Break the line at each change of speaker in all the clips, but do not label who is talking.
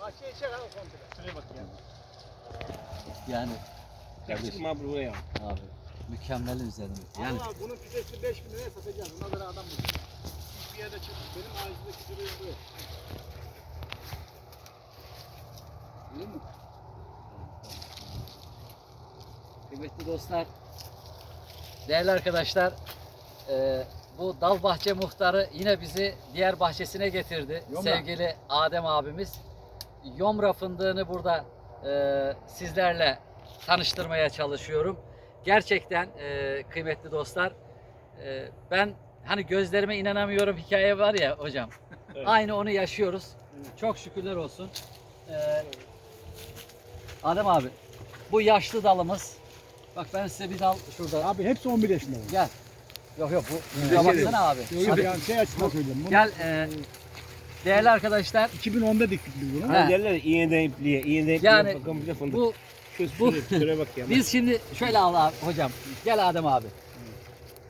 Bahçeye çek abi komple.
Şuraya bak ya.
Yani
Yakışık mı buraya?
abi mükemmel üzerinde. Yani
Allah bunun fidesini 5 bin liraya satacağız. Ona göre adam bulsun. Hiçbir yerde çıkmış. Benim ağacımdaki duruyor bu.
Değil mi? Kıymetli dostlar, değerli arkadaşlar, e, bu dal bahçe muhtarı yine bizi diğer bahçesine getirdi.
Yomra.
Sevgili Adem abimiz. Yomra fındığını burada e, sizlerle tanıştırmaya çalışıyorum. Gerçekten e, kıymetli dostlar, e, ben hani gözlerime inanamıyorum hikaye var ya hocam.
Evet.
Aynı onu yaşıyoruz. Çok şükürler olsun. Ee, Adem abi, bu yaşlı dalımız. Bak ben size bir dal şurada.
Abi hepsi 11 yaşında.
Gel. Yok yok bu.
Evet.
Şuna baksana abi.
Yok yok yani şey açısından söylüyorum. Bunu
Gel e, değerli arkadaşlar
2010'da diktik biz bunu.
Ha.
Hani derler ya, iğneden ipliğe, iğneden ipliğe
Yani
bakın bize fındık.
bu
Şu
bu-
şuraya, şuraya bak ya.
biz şimdi şöyle al abi, hocam. Gel Adem abi.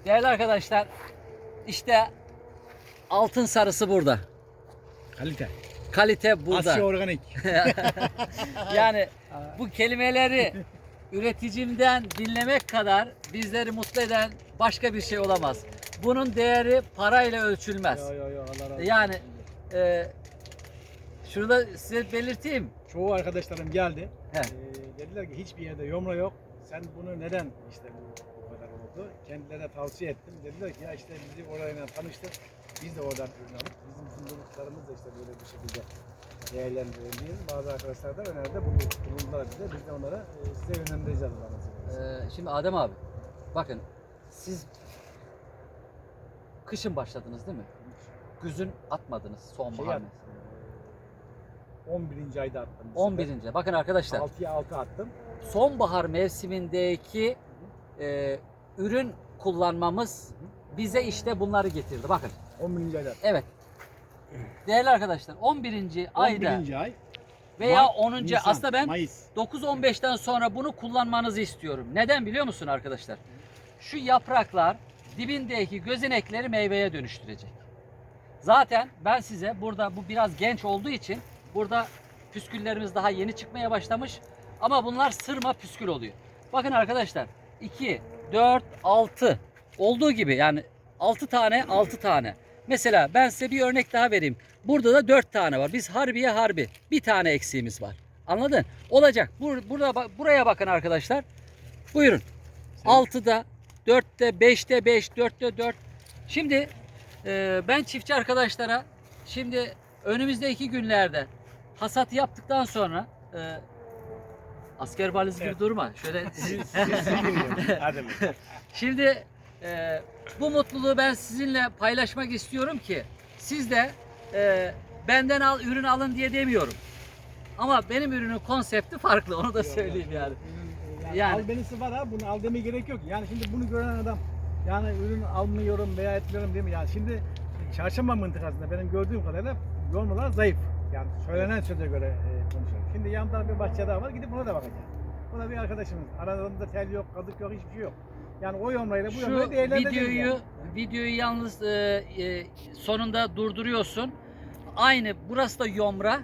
Değerli arkadaşlar işte altın sarısı burada.
Kalite.
Kalite burada.
Asya organik.
yani bu kelimeleri üreticimden dinlemek kadar bizleri mutlu eden başka bir şey olamaz. Bunun değeri parayla ölçülmez.
Yo yo yo Allah razı olsun.
Yani e, şunu da size belirteyim.
Çoğu arkadaşlarım geldi.
He.
Ee, dediler ki hiçbir yerde yomra yok. Sen bunu neden işte bu, kadar oldu? Kendilerine tavsiye ettim. Dediler ki ya işte bizi orayla tanıştık. Biz de oradan ürün alıp bizim fındıklarımız da işte böyle bir şekilde değerlendirelim diye bazı arkadaşlar da öneride bulundu- bulundular bize. Biz de onlara e, size yönlendireceğiz Allah'ın izniyle.
E, şimdi Adem abi bakın siz kışın başladınız değil mi? Güzün atmadınız
Şey
sonbahar.
e, 11. ayda attım. bu
11.
sefer.
Bakın arkadaşlar
6'ya 6 attım.
sonbahar mevsimindeki e, ürün kullanmamız bize işte bunları getirdi. Bakın
11. ayda
evet. Değerli arkadaşlar 11. ayda
11. ay.
veya
Mart,
10.
Nisan,
aslında ben
Mayıs.
9-15'ten sonra bunu kullanmanızı istiyorum. Neden biliyor musun arkadaşlar? Şu yapraklar dibindeki gözenekleri meyveye dönüştürecek. Zaten ben size burada bu biraz genç olduğu için burada püsküllerimiz daha yeni çıkmaya başlamış. Ama bunlar sırma püskül oluyor. Bakın arkadaşlar 2, 4, 6 olduğu gibi yani 6 tane 6 tane. Mesela ben size bir örnek daha vereyim. Burada da 4 tane var. Biz harbiye harbi. Bir tane eksiğimiz var. Anladın? Olacak. Bur- burada buraya bakın arkadaşlar. Buyurun. 6'da, 4'te, 5'te 5, 4'te 4. Şimdi e, ben çiftçi arkadaşlara şimdi önümüzdeki günlerde hasat yaptıktan sonra e, asker baliz gibi
Evet.
durma. Şöyle
Hadi?
Şimdi e, bu mutluluğu ben sizinle paylaşmak istiyorum ki siz de e, benden al ürün alın diye demiyorum. Ama benim ürünün konsepti farklı onu da söyleyeyim yani.
Yani,
Yani-
al benisi var ha bunu al demeye gerek yok. Yani şimdi bunu gören adam yani ürün almıyorum veya etmiyorum değil mi? Yani şimdi çarşamba mıntıkasında benim gördüğüm kadarıyla yormalar zayıf. Yani söylenen söze göre e, konuşuyorum. Şimdi yanında bir bahçe daha var gidip ona da bakacağım. O da bir arkadaşımız. Aralarında tel yok, kazık yok, hiçbir şey yok. Yani o yomrayla bu
Şu
yomrayı değerlendireceğiz.
videoyu
yani.
videoyu yalnız e, e, sonunda durduruyorsun. Aynı burası da yomra
Hı?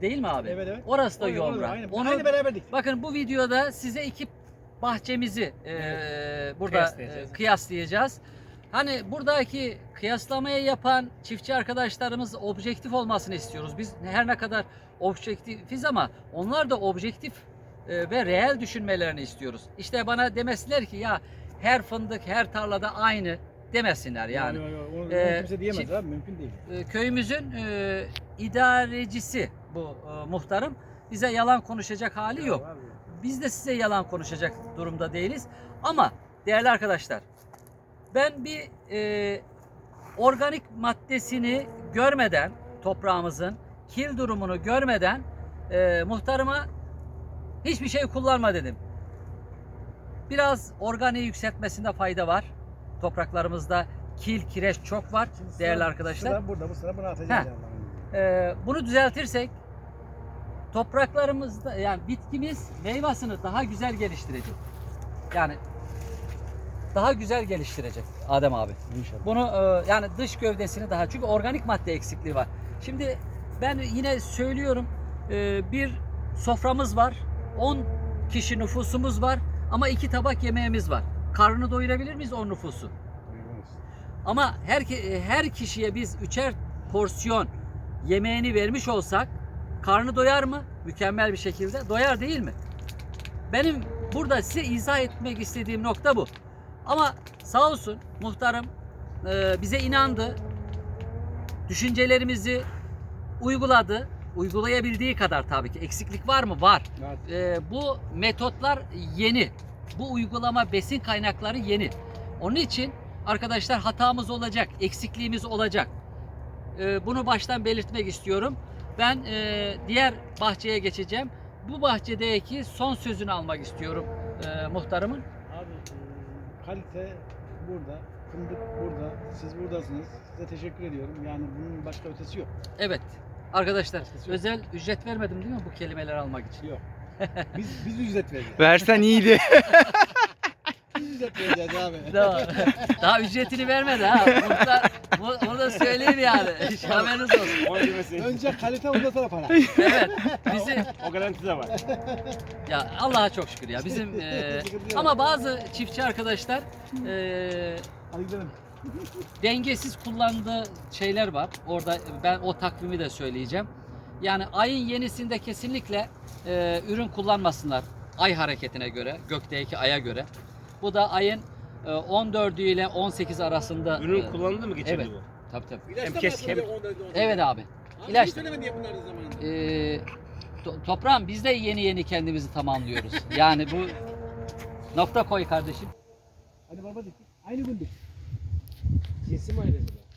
değil mi abi?
Evet evet.
Orası da
orada,
yomra.
Aynı,
Onu
aynı beraberdik.
Bakın bu videoda size iki bahçemizi e, burada
Kıyaslayacağız.
e, kıyaslayacağız. Hani buradaki kıyaslamayı yapan çiftçi arkadaşlarımız objektif olmasını istiyoruz. Biz her ne kadar objektifiz ama onlar da objektif e, ve reel düşünmelerini istiyoruz. İşte bana demesinler ki ya her fındık her tarlada aynı demesinler yani.
Yok, yok, yok. Onu,
Ee,
kimse diyemez
şi-
abi mümkün değil.
E, köyümüzün e, idarecisi bu e, muhtarım. Bize yalan konuşacak hali yok.
Abi.
Biz de size yalan konuşacak durumda değiliz. Ama değerli arkadaşlar ben bir e, organik maddesini görmeden toprağımızın kil durumunu görmeden e, muhtarıma hiçbir şey kullanma dedim. Biraz organiği yükseltmesinde fayda var. Topraklarımızda kil, kireç çok var
Şimdi
değerli
sıra-
arkadaşlar.
Sıra burada bu sıra bunu atacağız. Yani.
Ee, bunu düzeltirsek topraklarımızda yani bitkimiz meyvasını daha güzel geliştirecek. Yani daha güzel geliştirecek Adem abi.
İnşallah.
Bunu e, yani dış gövdesini daha çünkü organik madde eksikliği var. Şimdi ben yine söylüyorum e, bir soframız var. 10 kişi nüfusumuz var ama iki tabak yemeğimiz var. Karnını doyurabilir miyiz o nüfusu? Ama her her kişiye biz üçer porsiyon yemeğini vermiş olsak karnı doyar mı? Mükemmel bir şekilde doyar değil mi? Benim burada size izah etmek istediğim nokta bu. Ama sağ olsun muhtarım e, bize inandı. Düşüncelerimizi uyguladı. Uygulayabildiği kadar tabii ki. Eksiklik var mı? Var. E, bu metotlar yeni. Bu uygulama besin kaynakları yeni. Onun için arkadaşlar hatamız olacak, eksikliğimiz olacak. E, bunu baştan belirtmek istiyorum. Ben e, diğer bahçeye geçeceğim. Bu bahçedeki son sözünü almak istiyorum e, muhtarımın.
Abi e, kalite burada, fındık burada, siz buradasınız. Size teşekkür ediyorum. Yani bunun başka ötesi yok.
Evet. Arkadaşlar özel ücret vermedim değil mi bu kelimeleri almak için?
Yok. Biz biz ücret vereceğiz.
Versen iyiydi.
Biz ücret vereceğiz abi.
Daha, daha ücretini vermedi ha. Muhtar, söyleyeyim yani. Haberiniz olsun.
Önce kalite ondan sonra para.
Evet. Bizi
O garanti de var.
ya Allah'a çok şükür ya. Bizim e, ama bazı çiftçi arkadaşlar e,
Hadi gidelim.
dengesiz kullandığı şeyler var. Orada ben o takvimi de söyleyeceğim. Yani ayın yenisinde kesinlikle e, ürün kullanmasınlar. Ay hareketine göre, gökteki aya göre. Bu da ayın e, 14'ü ile 18 arasında. e,
Ürün kullanıldı mı geçen
evet.
yıl?
Tabii tabii.
Hem kes hem
Evet abi. İlaç.
söylemedi ya bunlar zamanında.
Ee, to- toprağım biz de yeni yeni kendimizi tamamlıyoruz. Yani bu nokta koy kardeşim.
Hadi baba dik. Aynı gün dik.
Kesim ayrı.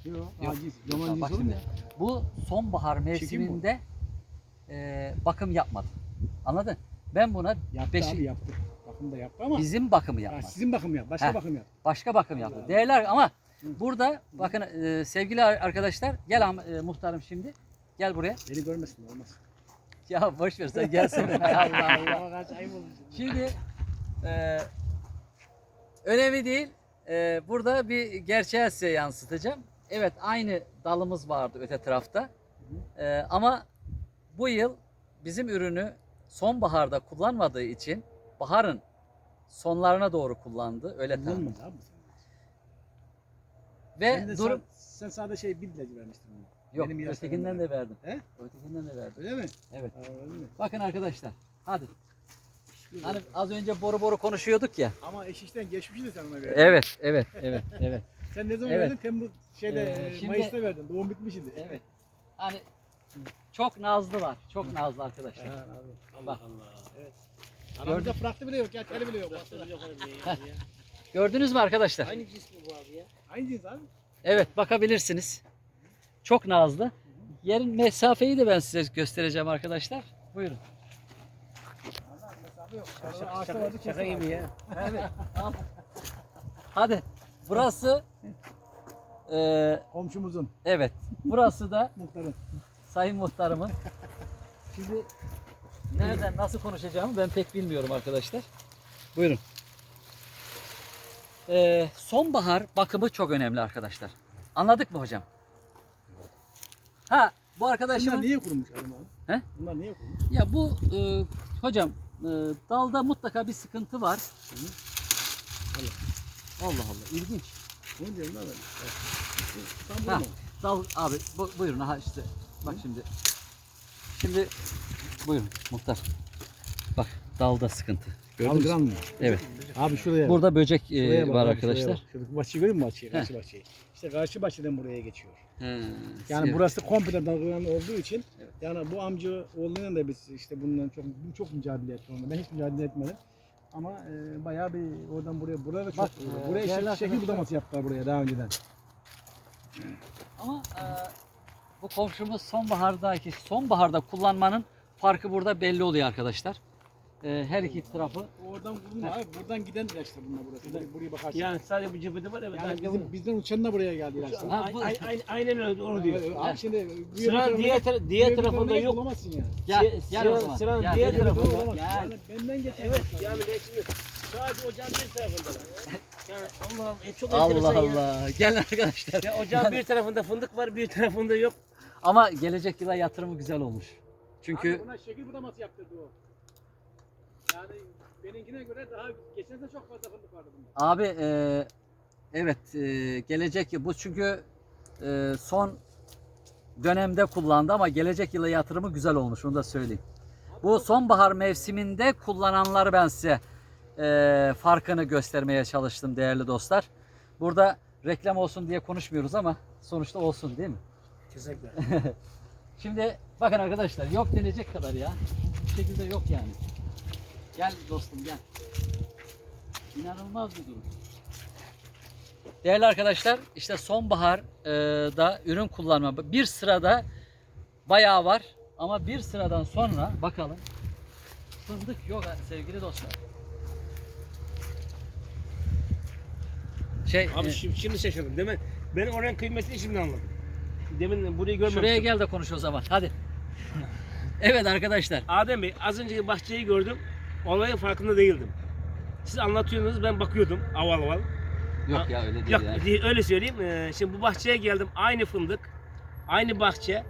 Yok.
Yok.
Aciz.
Bak
Yaman ciz olur
şimdi,
mu?
Bu sonbahar mevsiminde e, bakım yapmadı. Anladın? Ben buna
Yaptı
beş-
abi yaptı. Bakım da yaptı ama.
bizim bakımı
Ha,
yapmadı.
sizin bakım yap. Başka
Heh.
bakım yap.
Başka bakım yaptı. Değerler ama burada bakın e, sevgili arkadaşlar gel e, muhtarım şimdi. Gel buraya.
Beni görmesin olmaz.
Ya boş ver sen gelsene. Allah Allah. Şimdi e, önemli değil. E, burada bir gerçeği size yansıtacağım. Evet aynı dalımız vardı öte tarafta. E, ama bu yıl bizim ürünü sonbaharda kullanmadığı için baharın sonlarına doğru kullandı. Öyle tahmin. Ve
Sen,
durum
sa- sen sadece şey bir ilacı vermiştin bana.
yok.
benim
Ötekinden
var.
de verdim.
He?
Ötekinden de verdim.
Öyle mi?
Evet.
Aa, öyle mi?
Bakın arkadaşlar. Hadi. Hani az önce boru boru konuşuyorduk ya.
Ama eş işten geçmişti sen ona göre.
Evet, evet, evet, evet.
Sen ne zaman
Evet.
verdin? Temmuz şeyde
Ee,
e,
şimdi-
Mayıs'ta verdin. Doğum bitmiş idi.
Evet. Hani çok nazlılar. Çok nazlı arkadaşlar.
Ha, abi.
Bak.
Evet. Aramızda fıraktı bile yok ya. Teli bile yok.
Gördünüz mü arkadaşlar?
Aynı cins mi bu abi ya?
Aynı cins abi.
Evet bakabilirsiniz. Çok nazlı. Yerin mesafeyi de ben size göstereceğim arkadaşlar. Buyurun.
Mesafe yok.
Şaka, şaka,
vardı,
şaka gibi ya.
Evet. al. Hadi. Burası eee,
Komşumuzun.
evet. Burası da
Muhtarın.
Sayın Muhtarımın. Şimdi nereden nasıl konuşacağımı ben pek bilmiyorum arkadaşlar. Buyurun. Ee, sonbahar bakımı çok önemli arkadaşlar. Anladık mı hocam? Ha bu
Bunlar
arkadaşımın
niye kurumuş abi?
He?
Bunlar niye kurumuş?
ya bu e, hocam e, dalda mutlaka bir sıkıntı var. Allah Allah ilginç.
Ne diyorum. Tam
Ha. Dal abi bu, buyurun ha işte bak şimdi. Şimdi buyurun muhtar. Bak dalda sıkıntı. Gördünüz mü?
Algılan mı?
Evet.
Abi şuraya.
Burada böcek e,
Şuraya
var
abi,
arkadaşlar.
şuraya bak. Bahçeyi görüyor musun bahçeyi? Karşı bahçeyi. İşte karşı bahçeden buraya geçiyor.
He,
Yani
siyah.
burası komple dalgalan olduğu için
Evet.
yani bu amca oğlundan da biz işte bundan çok çok mücadele ettik onunla. Ben hiç mücadele etmedim. Ama e, bayağı bir oradan buraya buraya da çok
Bak, e,
buraya şekil
arkadaşlar-
budaması yaptılar buraya daha önceden.
Ama e, bu komşumuz sonbahardaki sonbaharda kullanmanın farkı burada belli oluyor arkadaşlar. E, her iki tarafı
Oradan vurulma abi. Buradan giden ilaçlar bunlar burası. Buraya, buraya bakarsın.
Yani sadece bu cephede var evet.
Yani bizim, bizden uçan da buraya geldi ilaçlar.
Ha, bu-
aynen öyle onu diyor.
Evet, Abi şimdi yönetimde-
diğer, tara- diğer tarafında yok.
Bulamazsın
Sıra-
gel o
sıra-
zaman.
sıranın
Gel,
diğer
gel.
tarafında-.
Gel.
Yani benden geçen.
Evet yani şimdi sadece ocağın bir tarafında. Yani Allah'ım e, çok
Allah
enteresan ya.
Allah. Gel arkadaşlar.
Ya ocağın bir tarafında fındık var bir tarafında yok.
Ama gelecek yıla yatırımı güzel olmuş. Çünkü
Abi buna şekil budaması yaptırdı o. Yani benimkine göre daha geçen de çok fazla fındık vardı bunda.
Abi e, evet e, gelecek yıl bu çünkü e, son dönemde kullandı ama gelecek yıla yatırımı güzel olmuş onu da söyleyeyim. Bu sonbahar mevsiminde kullananları ben size e, farkını göstermeye çalıştım değerli dostlar. Burada reklam olsun diye konuşmuyoruz ama sonuçta olsun değil mi?
Kesinlikle.
Şimdi bakın arkadaşlar yok denecek kadar ya. Bu şekilde yok yani. Gel dostum gel. İnanılmaz bir durum. Değerli arkadaşlar işte sonbahar e, da ürün kullanma bir sırada bayağı var ama bir sıradan sonra bakalım fındık yok sevgili dostlar. Şey
Abi
e,
şimdi, şimdi şaşırdım değil mi? Ben oranın kıymetini şimdi anladım. Demin burayı görmemiştim.
şuraya gel de konuş o zaman hadi. evet arkadaşlar
Adem Bey az önce bahçeyi gördüm. Olayın farkında değildim. Siz anlatıyorsunuz ben bakıyordum aval aval.
yok ya öyle değil
Yok
yani.
değil, öyle söyleyeyim. Ee, şimdi bu bahçeye geldim aynı fındık. Aynı bahçe.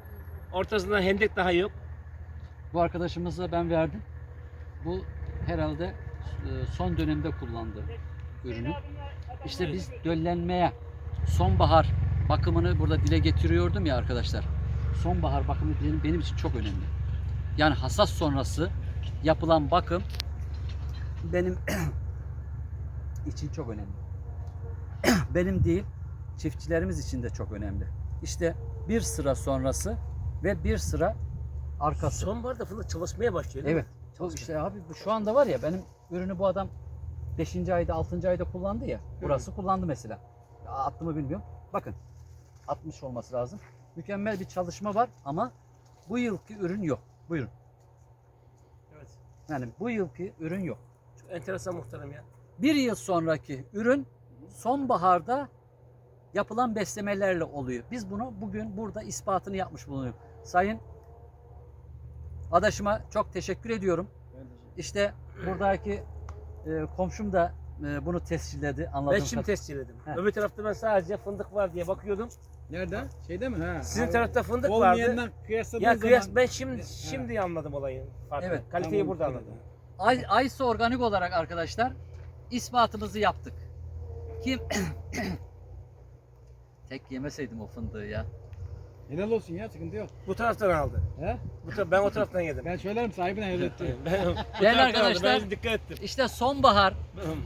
Ortasında hendek daha yok.
Bu arkadaşımıza ben verdim. Bu herhalde e, son dönemde kullandı ürünü. İşte biz döllenmeye sonbahar bakımını burada dile getiriyordum ya arkadaşlar. Sonbahar bakımı benim, benim için çok önemli. Yani hasat sonrası yapılan bakım benim için çok önemli. benim değil, çiftçilerimiz için de çok önemli. İşte bir sıra sonrası ve bir sıra arkası.
Sonbaharda fındık çalışmaya başlıyor değil
Evet. O işte abi bu şu anda var ya benim ürünü bu adam 5. ayda 6. ayda kullandı ya. Burası kullandı mesela. Ya Attı mı bilmiyorum. Bakın. 60 olması lazım. Mükemmel bir çalışma var ama bu yılki ürün yok. Buyurun.
mi? Evet.
Yani bu yılki ürün yok.
Enteresan muhterem ya.
Bir yıl sonraki ürün sonbaharda yapılan beslemelerle oluyor. Biz bunu bugün burada ispatını yapmış bulunuyoruz. Sayın adaşıma çok teşekkür ediyorum. İşte buradaki e, komşum da e, bunu tescilledi anladığım
Ben şimdi
kadarıyla.
tescilledim.
He.
Öbür tarafta ben sadece fındık var diye bakıyordum.
Nerede? Şeyde mi? Ha.
Sizin tarafta fındık vardı.
Olmayandan kıyasladığın
Ya kıyas
zaman...
ben şimdi
Ha.
şimdi anladım olayı. Farkını.
Evet,
Kaliteyi
Tamam,
burada
tamam.
anladım.
Ay, Aysa Organik olarak arkadaşlar ispatımızı yaptık. Kim Tek yemeseydim o fındığı ya.
Helal olsun ya sıkıntı yok.
Bu taraftan aldı.
He?
Bu taraf, ben o taraftan yedim.
Ben söylerim sahibine helal etti.
Ben, aldı,
arkadaşlar-
Ben dikkat ettim.
İşte sonbahar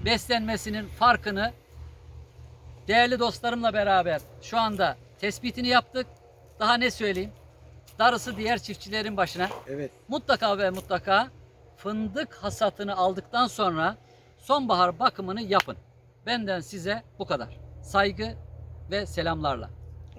beslenmesinin farkını değerli dostlarımla beraber şu anda tespitini yaptık. Daha ne söyleyeyim? Darısı diğer çiftçilerin başına.
Evet.
Mutlaka ve mutlaka fındık hasatını aldıktan sonra sonbahar bakımını yapın. Benden size bu kadar. Saygı ve selamlarla.